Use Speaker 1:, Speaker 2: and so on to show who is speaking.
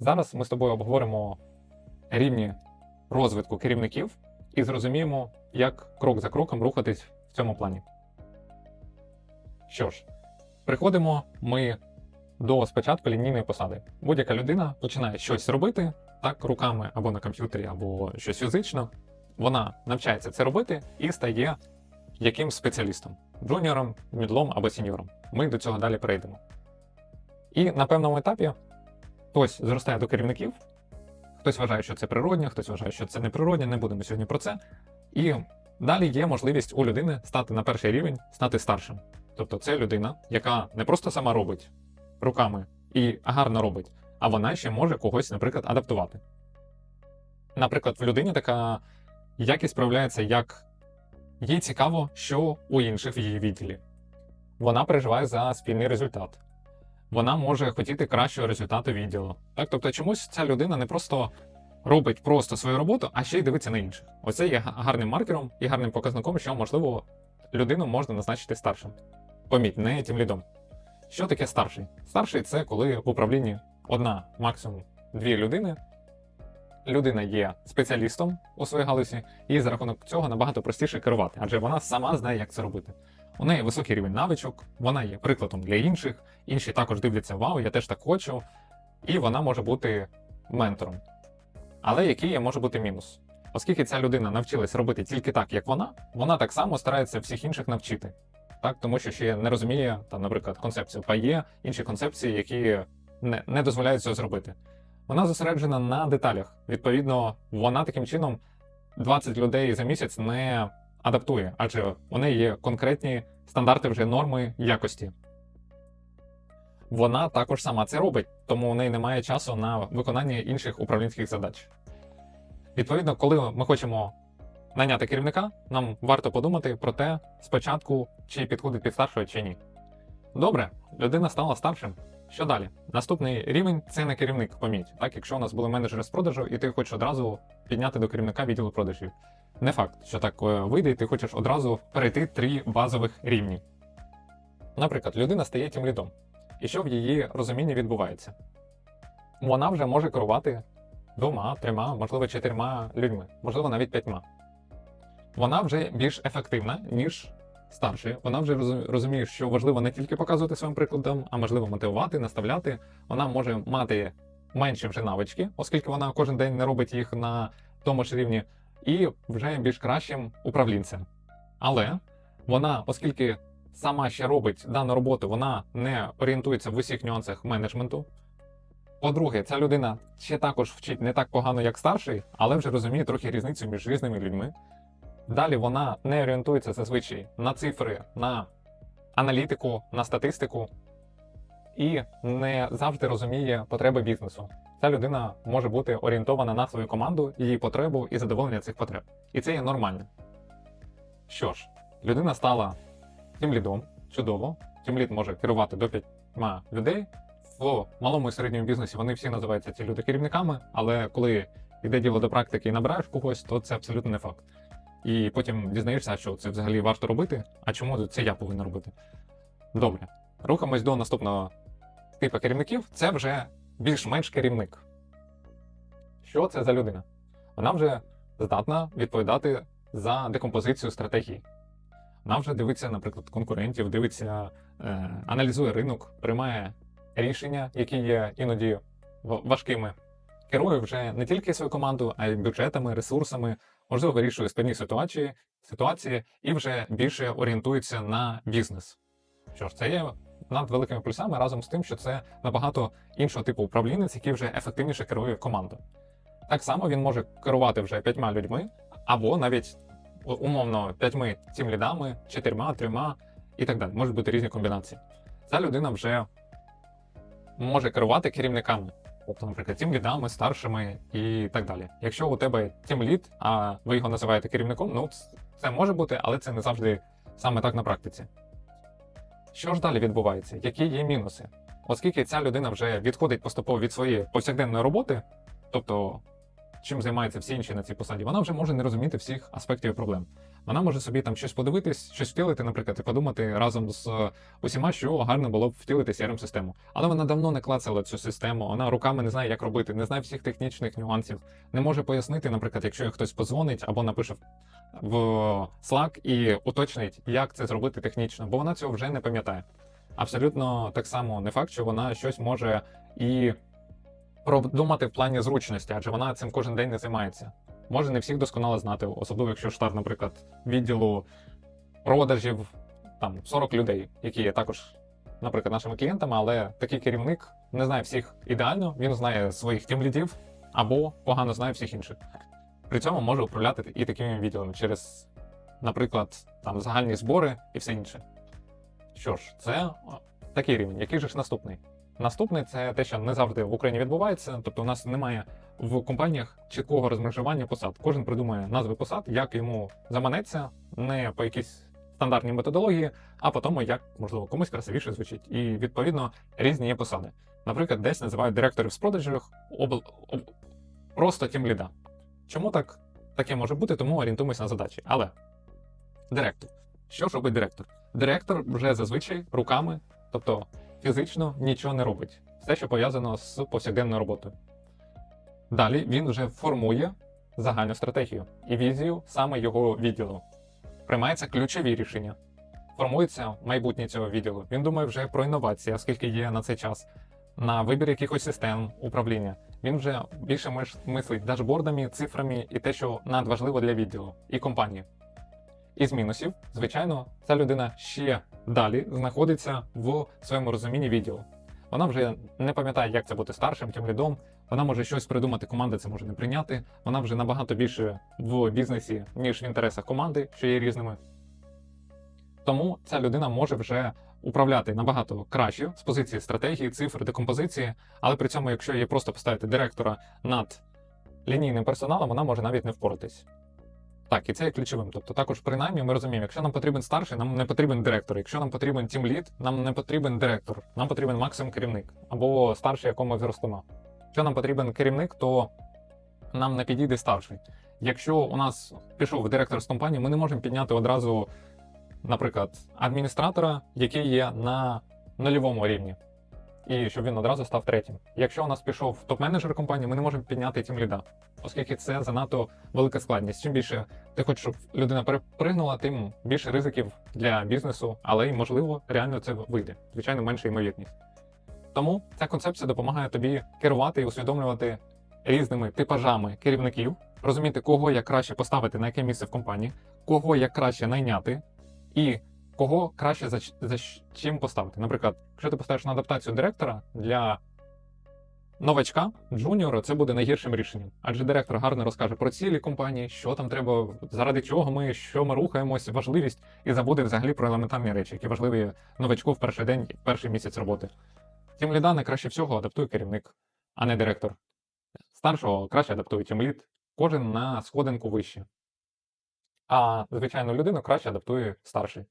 Speaker 1: Зараз ми з тобою обговоримо рівні розвитку керівників і зрозуміємо, як крок за кроком рухатись в цьому плані. Що ж, приходимо ми до спочатку лінійної посади. Будь-яка людина починає щось робити так руками або на комп'ютері, або щось фізично. Вона навчається це робити і стає якимсь спеціалістом джуніором, мідлом або сіньором. Ми до цього далі перейдемо. І на певному етапі хтось зростає до керівників, хтось вважає, що це природнє, хтось вважає, що це неприроднє, не будемо сьогодні про це. І далі є можливість у людини стати на перший рівень, стати старшим. Тобто це людина, яка не просто сама робить руками і гарно робить, а вона ще може когось, наприклад, адаптувати. Наприклад, в людині така якість проявляється як їй цікаво, що у інших в її відділі. Вона переживає за спільний результат. Вона може хотіти кращого результату відділу. Так, тобто, чомусь ця людина не просто робить просто свою роботу, а ще й дивиться на інших. Оце є гарним маркером і гарним показником, що можливо людину можна назначити старшим. Поміть, не тим лідом. Що таке старший? Старший це коли в управлінні одна, максимум дві людини. Людина є спеціалістом у своїй галузі, і за рахунок цього набагато простіше керувати, адже вона сама знає, як це робити. У неї високий рівень навичок, вона є прикладом для інших, інші також дивляться вау, я теж так хочу, і вона може бути ментором. Але який може бути мінус? Оскільки ця людина навчилась робити тільки так, як вона, вона так само старається всіх інших навчити. Так, тому що ще не розуміє, там, наприклад, концепцію ПАЄ, інші концепції, які не, не дозволяють цього зробити. Вона зосереджена на деталях. Відповідно, вона таким чином 20 людей за місяць не адаптує, адже у неї є конкретні стандарти вже норми якості. Вона також сама це робить, тому у неї немає часу на виконання інших управлінських задач. Відповідно, коли ми хочемо найняти керівника, нам варто подумати про те спочатку, чи підходить під старшого, чи ні. Добре, людина стала старшим. Що далі? Наступний рівень це не керівник, поміть. Так, якщо у нас були менеджери з продажу, і ти хочеш одразу підняти до керівника відділу продажів. Не факт, що так е, вийде, і ти хочеш одразу перейти три базових рівні. Наприклад, людина стає тим лідом. І що в її розумінні відбувається? Вона вже може керувати двома, трьома, можливо, чотирма людьми, можливо, навіть п'ятьма. Вона вже більш ефективна, ніж старший. Вона вже розуміє, що важливо не тільки показувати своїм прикладом, а можливо мотивувати, наставляти. Вона може мати менші вже навички, оскільки вона кожен день не робить їх на тому ж рівні, і вже більш кращим управлінцем. Але вона, оскільки сама ще робить дану роботу, вона не орієнтується в усіх нюансах менеджменту. По-друге, ця людина ще також вчить не так погано, як старший, але вже розуміє трохи різницю між різними людьми. Далі вона не орієнтується зазвичай на цифри, на аналітику, на статистику і не завжди розуміє потреби бізнесу. Ця людина може бути орієнтована на свою команду, її потребу і задоволення цих потреб. І це є нормально. Що ж, людина стала тим лідом, чудово. Тим лід може керувати до п'ятьма людей. В малому і середньому бізнесі вони всі називаються ці люди керівниками, але коли йде діло до практики і набираєш когось, то це абсолютно не факт. І потім дізнаєшся, що це взагалі варто робити, а чому це я повинен робити. Добре. Рухаємось до наступного типу керівників. Це вже більш-менш керівник. Що це за людина? Вона вже здатна відповідати за декомпозицію стратегії. Вона вже дивиться, наприклад, конкурентів, дивиться, е, аналізує ринок, приймає рішення, які є іноді важкими. Керує вже не тільки свою команду, а й бюджетами, ресурсами, можливо, вирішує складні ситуації, ситуації і вже більше орієнтується на бізнес. Що ж, це є над великими плюсами разом з тим, що це набагато іншого типу управлінець, який вже ефективніше керує командою. Так само він може керувати вже п'ятьма людьми, або навіть умовно п'ятьми тім лідами, чотирма, трьома і так далі. Можуть бути різні комбінації. Ця людина вже може керувати керівниками. Тобто, наприклад, тим лідами, старшими і так далі. Якщо у тебе тім лід, а ви його називаєте керівником, ну це може бути, але це не завжди саме так на практиці. Що ж далі відбувається? Які є мінуси? Оскільки ця людина вже відходить поступово від своєї повсякденної роботи, тобто чим займаються всі інші на цій посаді, вона вже може не розуміти всіх аспектів і проблем. Вона може собі там щось подивитись, щось втілити, наприклад, і подумати разом з е, усіма, що гарно було б втілити crm систему Але вона давно не клацала цю систему, вона руками не знає, як робити, не знає всіх технічних нюансів, не може пояснити, наприклад, якщо хтось подзвонить або напише в Slack і уточнить, як це зробити технічно, бо вона цього вже не пам'ятає. Абсолютно так само не факт, що вона щось може і продумати в плані зручності, адже вона цим кожен день не займається. Може не всіх досконало знати, особливо якщо штат, наприклад, відділу продажів там 40 людей, які є також, наприклад, нашими клієнтами, але такий керівник не знає всіх ідеально, він знає своїх тімлідів або погано знає всіх інших. При цьому може управляти і такими відділами через, наприклад, там загальні збори і все інше. Що ж, це такий рівень. Який же ж наступний? Наступний це те, що не завжди в Україні відбувається. Тобто, у нас немає в компаніях чіткого розмежування посад. Кожен придумує назви посад, як йому заманеться, не по якійсь стандартній методології, а по тому, як можливо комусь красивіше звучить. І відповідно різні є посади. Наприклад, десь називають директорів з продажів об... об... просто тімліда. Чому так таке може бути? Тому орієнтуємося на задачі. Але директор. Що ж робить директор? Директор вже зазвичай руками, тобто фізично нічого не робить. Все, що пов'язано з повсякденною роботою. Далі він вже формує загальну стратегію і візію саме його відділу. Приймаються ключові рішення. Формується майбутнє цього відділу. Він думає вже про інновації, оскільки є на цей час, на вибір якихось систем управління. Він вже більше мислить дашбордами, цифрами і те, що надважливо для відділу і компанії. Із мінусів, звичайно, ця людина ще далі знаходиться в своєму розумінні відділу. Вона вже не пам'ятає, як це бути старшим, тим лідом. Вона може щось придумати, команда це може не прийняти. Вона вже набагато більше в бізнесі, ніж в інтересах команди, що є різними. Тому ця людина може вже управляти набагато краще з позиції стратегії, цифр, декомпозиції, але при цьому, якщо її просто поставити директора над лінійним персоналом, вона може навіть не впоратись. Так, і це є ключовим. Тобто, також принаймні ми розуміємо, якщо нам потрібен старший, нам не потрібен директор. Якщо нам потрібен тімлід, нам не потрібен директор, нам потрібен максимум керівник або старший, якому ми зростемо. Якщо нам потрібен керівник, то нам не підійде старший. Якщо у нас пішов директор з компанії, ми не можемо підняти одразу, наприклад, адміністратора, який є на нульовому рівні, і щоб він одразу став третім. Якщо у нас пішов топ-менеджер компанії, ми не можемо підняти тім ліда, оскільки це занадто велика складність. Чим більше ти хочеш, щоб людина перепригнула, тим більше ризиків для бізнесу, але й можливо реально це вийде. Звичайно, менша ймовірність. Тому ця концепція допомагає тобі керувати і усвідомлювати різними типажами керівників, розуміти, кого як краще поставити на яке місце в компанії, кого як краще найняти, і кого краще за, за чим поставити. Наприклад, якщо ти поставиш на адаптацію директора для новачка, джуніора, це буде найгіршим рішенням. Адже директор гарно розкаже про цілі компанії, що там треба, заради чого ми, що ми рухаємось, важливість, і забуде взагалі про елементарні речі, які важливі новачку в перший день перший місяць роботи. Тім ліда найкраще всього адаптує керівник, а не директор. Старшого краще адаптує тімлід, кожен на сходинку вище. А звичайну людину краще адаптує старший.